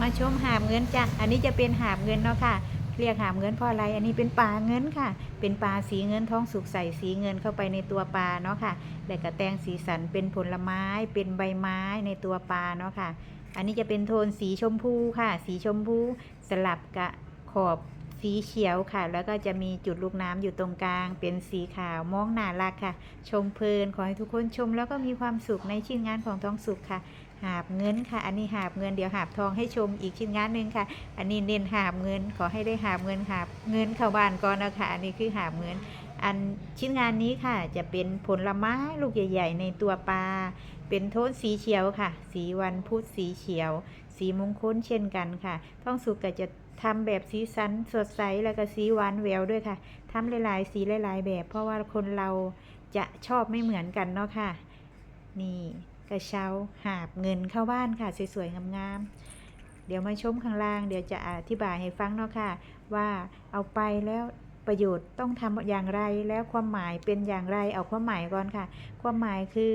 มาชมหาบเงินจ้ะ อันนี้จะเป็นหาบเงินเนาะค่ะ เรียกหาบเงินเพราะอะไร อันนี้เป็นปลาเงินค่ะ เป็นปลาสีเงินท้องสุกใส่สีเงินเข้าไปในตัวปลาเนาะค่ะ แล้วก็แต่งสีสันเป็นผลไม้ เป็นใบไม้ในตัวปลาเนาะค่ะ อันนี้จะเป็นโทนสีชมพูค่ะ สีชมพูสลับกับขอบสีเขียวค่ะ แล้วก็จะมีจุดลูกน้ำอยู่ตรงกลาง เป็นสีขาวมองน่ารักค่ะ ชมเพลินขอให้ทุกคนชมแล้วก็มีความสุขในชิ้นงานของท้องสุกค่ะ หาบเงินค่ะ อันนี้หาบเงินเดี๋ยวหาบทองให้ชมอีกชิ้นงานหนึ่งค่ะ อันนี้เน้นหาบเงินขอให้ได้หาบเงินหาบเงินเข้าบ้านก่อนนะคะ อันนี้คือหาบเงิน อันชิ้นงานนี้ค่ะ จะเป็นผลไม้ลูกใหญ่ ๆ ในตัวปลา เป็นโทนสีเขียวค่ะ สีวันพุธสีเขียว สีมงคลเช่นกันค่ะท้องสุกก็จะทำแบบสีสันสดใสแล้วก็สีหวานแววด้วยค่ะทำหลายๆ สีหลายๆแบบ เพราะว่าคนเราจะชอบไม่เหมือนกันเนาะค่ะ นี่ กระเช้าหาบเงินเข้าบ้านค่ะ สวยๆ งามๆ เดี๋ยวมาชมข้างล่าง เดี๋ยวจะอธิบายให้ฟังเนาะค่ะ ว่าเอาไปแล้วประโยชน์ต้องทำอย่างไรแล้วความหมายเป็นอย่างไรเอาความหมายก่อนค่ะ ความหมายคือ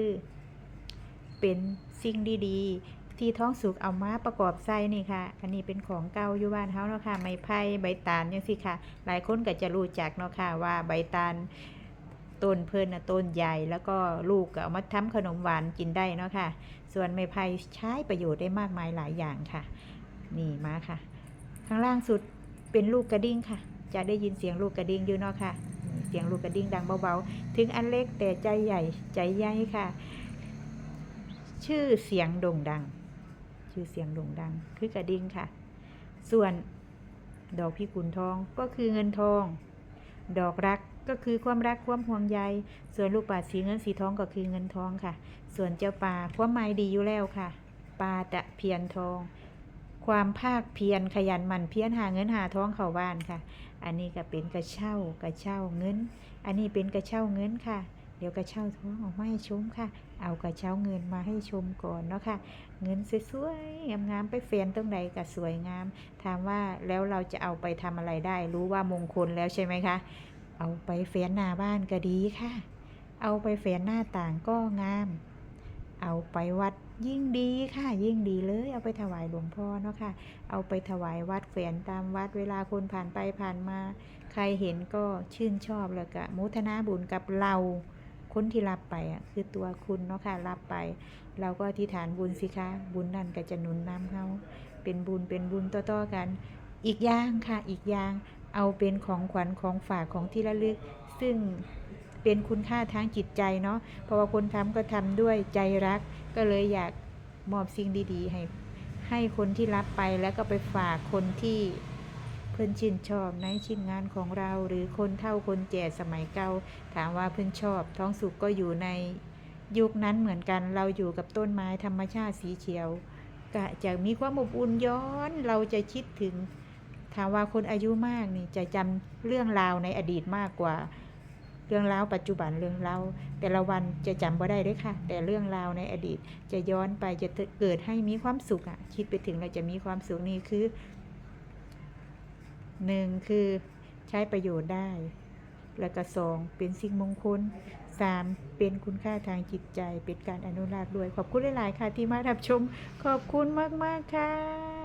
เป็นสิ่งดีๆ ที่ท้องสุกเอามาประกอบไส้นี่ค่ะ อันนี้เป็นของเก่าอยู่บ้านเฮาเนาะค่ะไม้ไผ่ใบตาลยังสิค่ะ หลายคนก็จะรู้จักเนาะค่ะว่าใบตาล ต้นเพิ่นนะต้นใหญ่แล้วก็ลูกก็เอามาทำขนมหวานกินได้เนาะค่ะ ส่วนไม้ไผ่ใช้ประโยชน์ได้มากมายหลายอย่างค่ะ นี่มาค่ะ ข้างล่างสุดเป็นลูกกระดิ่งค่ะ จะได้ยินเสียงลูกกระดิ่งอยู่เนาะค่ะ เสียงลูกกระดิ่งดังเบาๆ ถึงอันเล็กแต่ใจใหญ่ใจใหญ่ค่ะ ชื่อเสียงโด่งดัง ชื่อเสียงโด่งดัง คือกระดิ่งค่ะ ส่วนดอกพิกุลทองก็คือเงินทอง ดอกรัก ก็คือความรักความห่วงใย ส่วนลูกปัดสีเงินสีทองก็คือเงินทองค่ะ ส่วนเจ้าป่าความหมายดีอยู่แล้วค่ะปลาตะเพียนทอง ความภาคเพียรขยันหมั่นเพียรหาเงินหาทองเข้าบ้านค่ะ อันนี้ก็เป็นกระเช่ากระเช่าเงิน อันนี้เป็นกระเช่าเงินค่ะเดี๋ยวกระเช่าท้องออกมาให้ชมค่ะ เอากระเช้าเงินมาให้ชมก่อนเนาะค่ะ เงินสวยๆ งามๆ ไปเฟียนตรงไหนก็สวยงาม ถามว่าแล้วเราจะเอาไปทำอะไรได้ รู้ว่ามงคลแล้วใช่ไหมคะ เอาไปเฟียนหน้าบ้านก็ดีค่ะ เอาไปเฟียนหน้าต่างก็งาม เอาไปวัดยิ่งดีค่ะ ยิ่งดีเลย เอาไปถวายหลวงพ่อเนาะค่ะ เอาไปถวายวัดแฝนตามวัดเวลาคนผ่านไปผ่านมา ใครเห็นก็ชื่นชอบแล้วก็มุทนาบุญกับเราคนที่รับไปอะคือตัวคุณเนาะค่ะรับไป เราก็อธิษฐานบุญสิคะ บุญนั่นก็จะหนุนนำเฮาเป็นบุญเป็นบุญต่อๆกัน อีกอย่างค่ะอีกอย่าง เอาเป็นของขวัญของฝากของที่ระลึก ซึ่งเป็นคุณค่าทางจิตใจเนาะเพราะว่าคนทำก็ทำด้วยใจรัก ก็เลยอยากมอบสิ่งดี ๆ ให้ให้คนที่รับไปแล้วก็ไปฝากคนที่เพื่อนชื่นชอบในชิ้นงานของเรา หรือคนเท่าคนแก่สมัยเก่าถามว่าเพื่อนชอบ ท้องสุกก็อยู่ในยุคนั้นเหมือนกันเราอยู่กับต้นไม้ธรรมชาติสีเขียวก็จะมีความอบอุ่นย้อนเราจะคิดถึง ถามว่าคนอายุมากนี่จะจำเรื่องราวในอดีตมากกว่า เรื่องราวปัจจุบันเรื่องราวแต่ละวันจะจำบ่ได้เด้วยค่ะ แต่เรื่องราวในอดีตจะย้อนไปจะเกิดให้มีความสุขอะ คิดไปถึงเราจะมีความสุขนี่คือหนึ่งคือใช้ประโยชน์ได้ แล้วก็สองเป็นสิ่งมงคลสามเป็นคุณค่าทางจิตใจ เป็นการอนุรักษ์ด้วย ขอบคุณหลาย ๆ ค่ะที่มารับชม ขอบคุณมาก ๆ ค่ะ